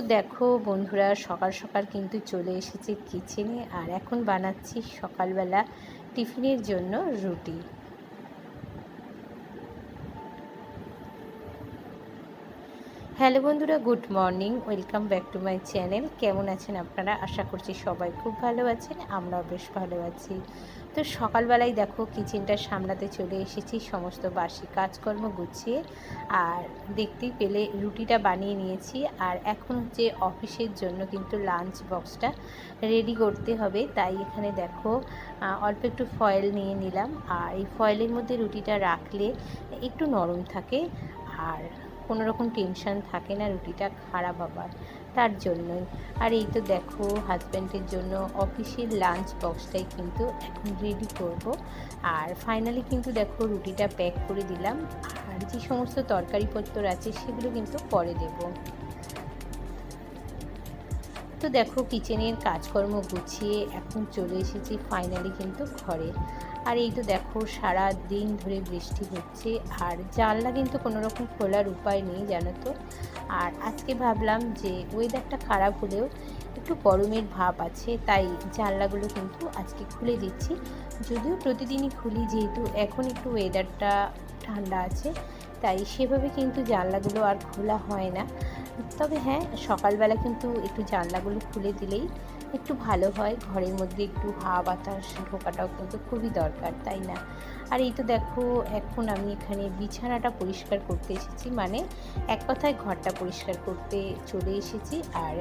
দেখো বন্ধুরা, সকাল সকাল কিন্তু চলে এসেছে কিচেনে আর এখন বানাচ্ছি সকালবেলা টিফিনের জন্য রুটি। হ্যালো বন্ধুরা, good morning, welcome back to my channel. কেমন আছেন আপনারা? আশা করছি সবাই খুব ভালো আছেন, আমরাও বেশ ভালো আছি। তো সকালবেলায় দেখো কিচেনটা সামলাতে চলে এসেছি, সমস্ত বাসি কাজকর্ম গুছিয়ে, আর দেখতেই পেলে রুটিটা বানিয়ে নিয়েছি। আর এখন হচ্ছে অফিসের জন্য কিন্তু লাঞ্চ বক্সটা রেডি করতে হবে, তাই এখানে দেখো অল্প একটু ফয়েল নিয়ে নিলাম। আর এই ফয়েলের মধ্যে রুটিটা রাখলে একটু নরম থাকে। আর কোনো রকম টেনশান থাকে না, রুটিটা খারাপ হবার, তার জন্যই। আর এই তো দেখো হাজব্যান্ডের জন্য অফিসের লাঞ্চ বক্সটাই কিন্তু এখন রেডি করব। আর ফাইনালি কিন্তু দেখো, রুটিটা প্যাক করে দিলাম। আর যে সমস্ত তরকারিপত্র আছে, সেগুলো কিন্তু পরে দেবো। তো দেখো কিচেনের কাজকর্ম গুছিয়ে এখন চলে এসেছি ফাইনালি কিন্তু ঘরে। আর এই তো দেখো সারা দিন ধরে বৃষ্টি হচ্ছে আর জানলা কিন্তু কোনো রকম খোলার উপায় নেই, জানো তো। আর আজকে ভাবলাম যে ওয়েদারটা খারাপ হলেও একটু গরমের ভাব আছে, তাই জানলাগুলো কিন্তু আজকে খুলে দিচ্ছি। যদিও প্রতিদিনই খুলি, যেহেতু এখন একটু ওয়েদারটা ঠান্ডা আছে, তাই সেভাবে কিন্তু জানলাগুলো আর খোলা হয় না। তবে হ্যাঁ সকালবেলা কিন্তু একটু জানলাগুলো খুলে দিলেই একটু ভালো হয়। ঘরের মধ্যে একটু হাওয়া বাতাস ঢোকাটাও কিন্তু খুবই দরকার, তাই না? আর এই তো দেখো, এখন আমি এখানে বিছানাটা পরিষ্কার করতে এসেছি। মানে এক কথায় ঘরটা পরিষ্কার করতে চলে এসেছি। আর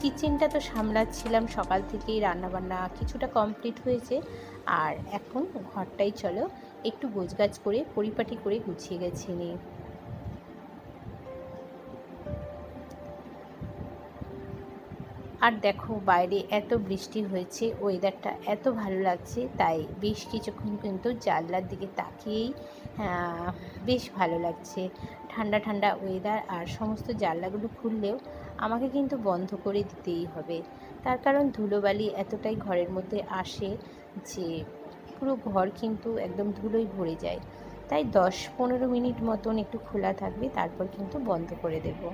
কিচেনটা তো সামলাচ্ছিলাম সকাল থেকেই, রান্নাবান্না কিছুটা কমপ্লিট হয়েছে। আর এখন ঘরটাই চলো, একটু গোছগাছ করে, পরিপাটি করে গুছিয়ে গেছি নিয়ে। আর দেখো বাইরে এত বৃষ্টি হয়েছে ওয়েদারটা এত ভালো লাগছে, তাই বেশ কিছুক্ষণ কিন্তু জানলার দিকে তাকিয়েই বেশ ভালো লাগছে। ঠান্ডা ঠান্ডা ওয়েদার আর সমস্ত জানলাগুলো খুললেও আমাকে কিন্তু বন্ধ করে দিতেই হবে। তার কারণ ধুলোবালি এতটাই ঘরের মধ্যে আসে যে পুরো ঘর কিন্তু একদম ধুলোই ভরে যায়। তাই দশ পনেরো মিনিট মতন একটু খোলা থাকবে, তারপর কিন্তু বন্ধ করে দেবো।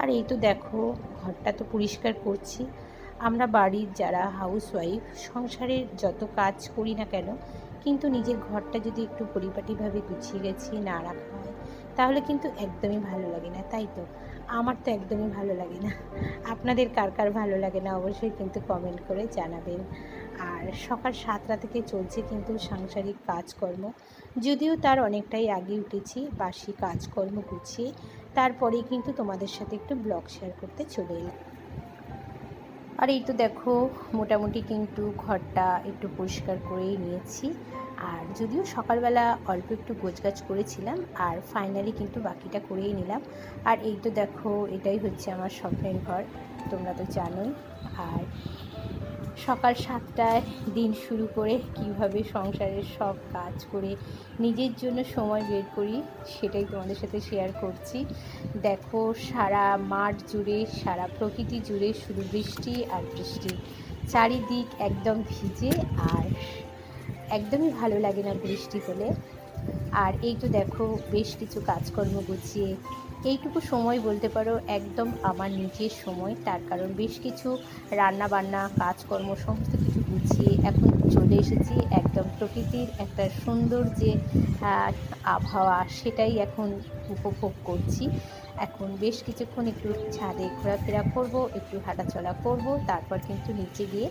আর এই তো দেখো, ঘরটা তো পরিষ্কার করছি। আমরা বাড়ির যারা হাউস ওয়াইফ সংসারের যত কাজ করি না কেন, কিন্তু নিজের ঘরটা যদি একটু পরিপাটিভাবে গুছিয়ে গেছি, না রাখা হয়, তাহলে কিন্তু একদমই ভালো লাগে না, তাই তো? আমার তো একদমই ভালো লাগে না। আপনাদের কার কার ভালো লাগে না অবশ্যই কিন্তু কমেন্ট করে জানাবেন। আর সকাল সাতটা থেকে চলছে কিন্তু সাংসারিক কাজকর্ম। যদিও তার অনেকটাই আগে উঠেছি, বাসি কাজকর্ম গুছিয়ে তারপরেই কিন্তু তোমাদের সাথে একটু ব্লগ শেয়ার করতে চলে এলাম। আর এই তো দেখো, মোটামুটি কিন্তু ঘরটা একটু পরিষ্কার করেই নিয়েছি। আর যদিও সকালবেলা অল্প একটু গোছগাছ করেছিলাম, আর ফাইনালি কিন্তু বাকিটা করেই নিলাম। আর এই তো দেখো, এটাই হচ্ছে আমার স্বপ্নের ঘর, তোমরা তো জানোই। আর সকাল সাতটায় দিন শুরু করে কীভাবে সংসারের সব কাজ করে নিজের জন্য সময় বের করি, সেটাই তোমাদের সাথে শেয়ার করছি। দেখো, সারা মাঠ জুড়ে, সারা প্রকৃতি জুড়ে শুধু বৃষ্টি আর বৃষ্টি। চারিদিক একদম ভিজে আর একদমই ভালো লাগে না বৃষ্টি হলে আর এই তো দেখো, বেশ কিছু কাজকর্ম গুছিয়ে এইটুকু সময় বলতে পারো, একদম আমার নিজের সময়। তার কারণ বেশ কিছু রান্না বান্না কাজকর্ম, সমস্ত কিছু গুছিয়ে এখন চলে এসেছি। একদম প্রকৃতির একটা সুন্দর যে আবহাওয়া, সেটাই এখন উপভোগ করছি। এখন বেশ কিছুক্ষণ একটু ছাদে ঘোরাফেরা করব, একটু হাঁটাচলা করব, তারপর কিন্তু নিচে গিয়ে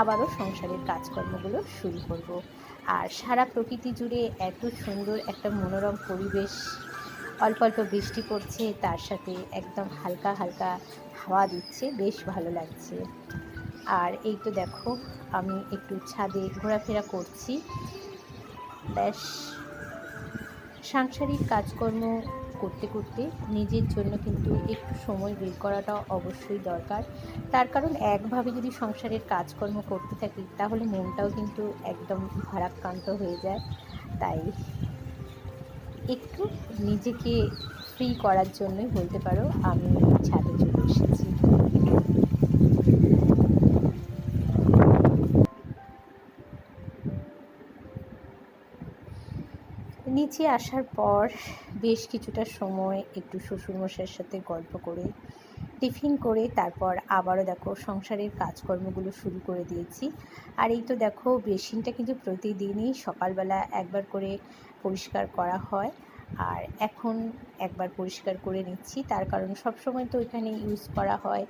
আবারও সংসারের কাজকর্মগুলো শুরু করব। আর সারা প্রকৃতি জুড়ে এত সুন্দর একটা মনোরম পরিবেশ অল্প অল্প বৃষ্টি পড়ছে, তার সাথে একদম হালকা হালকা হাওয়া দিচ্ছে, বেশ ভালো লাগছে। আর এই তো দেখো, আমি একটু ছাদে ঘোরাফেরা করছি। ব্যাস, সাংসারিক কাজকর্ম করতে করতে নিজের জন্য কিন্তু একটু সময় বের করাটা অবশ্যই দরকার। তার কারণ একভাবে যদি সংসারের কাজকর্ম করতে থাকি, তাহলে মনটাও কিন্তু একদম ভারাক্রান্ত হয়ে যায়। তাই একটু নিজেকে ফ্রি করার জন্যই বলতে পারো, আমি ছাদে চলে এসেছি। নিচে আসার পর বেশ কিছুটা সময় একটু শ্বশুরমশাইয়ের সাথে গল্প করে, টিফিন করে, তারপর আবারও দেখো সংসারের কাজকর্মগুলো শুরু করে দিয়েছি। আর এই তো দেখো, বেসিনটা কিন্তু প্রতিদিনই সকালবেলা একবার করে পরিষ্কার করা হয়। আর এখন একবার পরিষ্কার করে নিচ্ছি। তার কারণ সবসময় তো এখানে ইউজ করা হয়,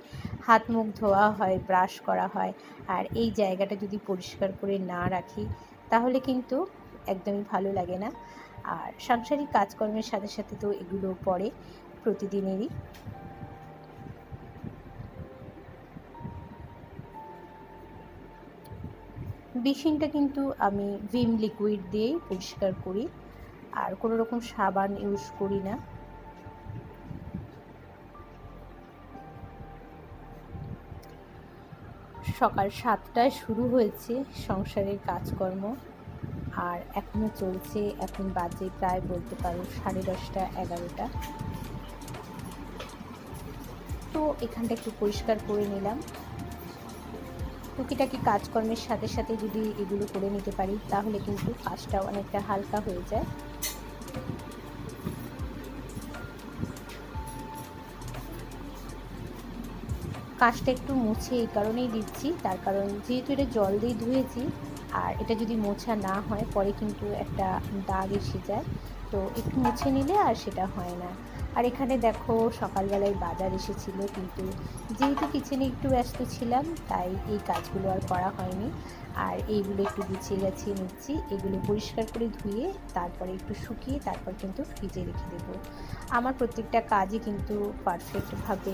হাত মুখ ধোয়া হয় ব্রাশ করা হয়। আর এই জায়গাটা যদি পরিষ্কার করে না রাখি, তাহলে কিন্তু একদমই ভালো লাগে না। আর সাংসারিক কাজকর্মের সাথে সাথে তো এগুলো পড়ে প্রতিদিনেরই। বেসিনটা কিন্তু আমি ভিম লিকুইড দিয়েই পরিষ্কার করি। আর কোনো রকম সাবান ইউজ করি না। সকাল সাতটায় শুরু হয়েছে সংসারের কাজকর্ম, আর এখনও চলছে, এখন বাজে প্রায় বলতে পারো সাড়ে দশটা, এগারোটা। তো এখানটা একটু পরিষ্কার করে নিলাম। টুকিটাকি কাজকর্মের সাথে সাথে যদি এগুলো করে নিতে পারি, তাহলে কিন্তু কাজটা অনেকটা হালকা হয়ে যায়। কাজটা একটু মুছে এই কারণেই দিচ্ছি। তার কারণ যেহেতু এটা জল দিয়ে ধুয়েছি, আর এটা যদি মোছা না হয়, পরে কিন্তু একটা দাগ এসে যায়। তো একটু মুছে নিলে আর সেটা হয় না। আর এখানে দেখো, সকালবেলায় বাজার এসেছিল, কিন্তু যেহেতু কিচেনে একটু ব্যস্ত ছিলাম, তাই এই কাজগুলো আর করা হয়নি। আর এইগুলো একটু গুছিয়ে গাছিয়ে নিচ্ছি, এগুলো পরিষ্কার করে ধুয়ে তারপরে একটু শুকিয়ে তারপর কিন্তু ফ্রিজে রেখে দেবো। আমার প্রত্যেকটা কাজই কিন্তু পারফেক্টভাবে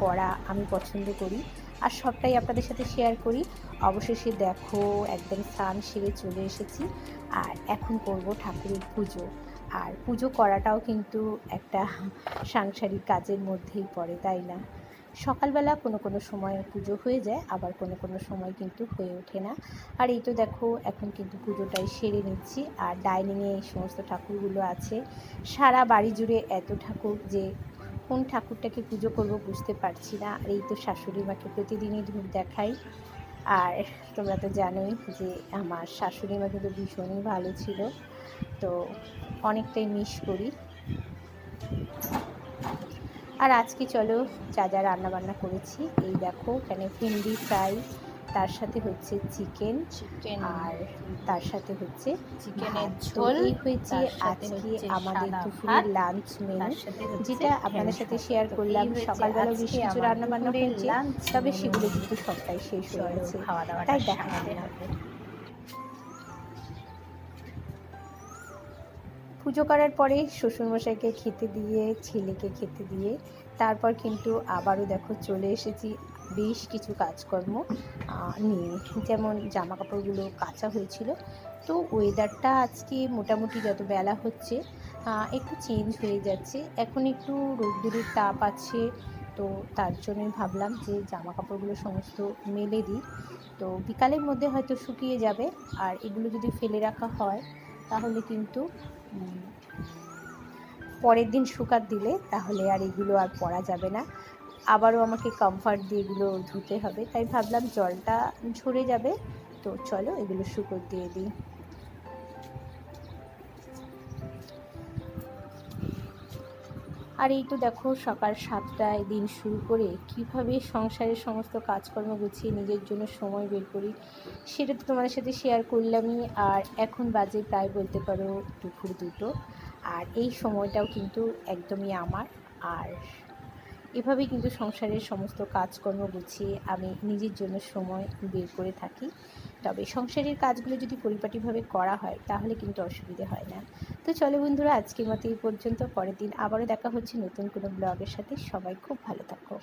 করা আমি পছন্দ করি আর সবটাই আপনাদের সাথে শেয়ার করি। অবশেষে দেখো, একদম স্নান সেরে চলে এসেছি আর এখন করব ঠাকুরের পুজো। আর পুজো করাটাও কিন্তু একটা সাংসারিক কাজের মধ্যেই পড়ে, তাই না? সকালবেলা কোনো কোনো সময় পুজো হয়ে যায়, আবার কোনো কোনো সময় কিন্তু হয়ে ওঠে না। আর এই তো দেখো, এখন কিন্তু পুজোটাই সেরে নিচ্ছি আর ডাইনিংয়ে এই সমস্ত ঠাকুরগুলো আছে। সারা বাড়ি জুড়ে এত ঠাকুর যে কোন ঠাকুরটাকে পুজো করব বুঝতে পারছি না। আর এই তো শাশুড়ি মাকে প্রতিদিনই ধূপ দেখাই। আর তোমরা তো জানোই যে আমার শাশুড়ি মা কিন্তু ভীষণই ভালো ছিল। তো অনেকটাই মিস করি। আর আজকে চলো যা যা রান্নাবান্না করেছি, এই দেখো এখানে ভেন্ডি ফ্রাই তার সাথে হচ্ছে চিকেন চিকেন আর তার সাথে হচ্ছে চিকেনের ঝোল হয়েছে আজকে আমাদের দুপুরের লাঞ্চ মেনু যেটা আপনাদের সাথে শেয়ার করলাম। সকালবেলা বেশ কিছু রান্না বান্না হয়েছে তবে সেগুলো কিন্তু সবটাই শেষ হয়ে গেছে। খাওয়া দাওয়াটা তাই দেখাতে হবে। পুজো করার পরে শ্বশুরমশাইকে খেতে দিয়ে ছেলেকে খেতে দিয়ে তারপর কিন্তু আবারও দেখো চলে এসেছি। বেশ কিছু কাজকর্ম নিয়ে। যেমন জামা কাপড়গুলো কাঁচা হয়েছিল। তো ওয়েদারটা আজকে মোটামুটি যত বেলা হচ্ছে একটু চেঞ্জ হয়ে যাচ্ছে। এখন একটু রোদ্দুরের তাপ আছে, তো তার জন্যই ভাবলাম যে জামা কাপড়গুলো সমস্ত মেলে দিই। তো বিকালের মধ্যে হয়তো শুকিয়ে যাবে, আর এগুলো যদি ফেলে রাখা হয়, তাহলে কিন্তু পরের দিন শুকাত দিলে তাহলে আর এগুলো আর পরা যাবে না। আবারও আমাকে কমফার্ট দিয়ে এগুলো ধুতে হবে। তাই ভাবলাম জলটা ঝরে যাবে। তো চলো এগুলো শুকোত দিয়ে দিই। আর এই তো দেখো সকাল সাতটায় দিন শুরু করে কীভাবে সংসারের সমস্ত কাজকর্ম গুছিয়ে নিজের জন্য সময় বের করি, সেটা তো তোমাদের সাথে শেয়ার করলামই। আর এখন বাজে প্রায় বলতে পারো দুপুর দুটো। আর এই সময়টাও কিন্তু একদমই আমার। আর এভাবেই কিন্তু সংসারের সমস্ত কাজকর্ম গুছিয়ে আমি নিজের জন্য সময় বের করে থাকি। তবে সংসারের কাজগুলো যদি পরিপাটিভাবে করা হয়, তাহলে কিন্তু অসুবিধে হয় না। তো চলো বন্ধুরা, আজকের মতো এই পর্যন্ত। পরের দিন আবারও দেখা হচ্ছে নতুন কোনো ব্লগের সাথে। সবাই খুব ভালো থাকো।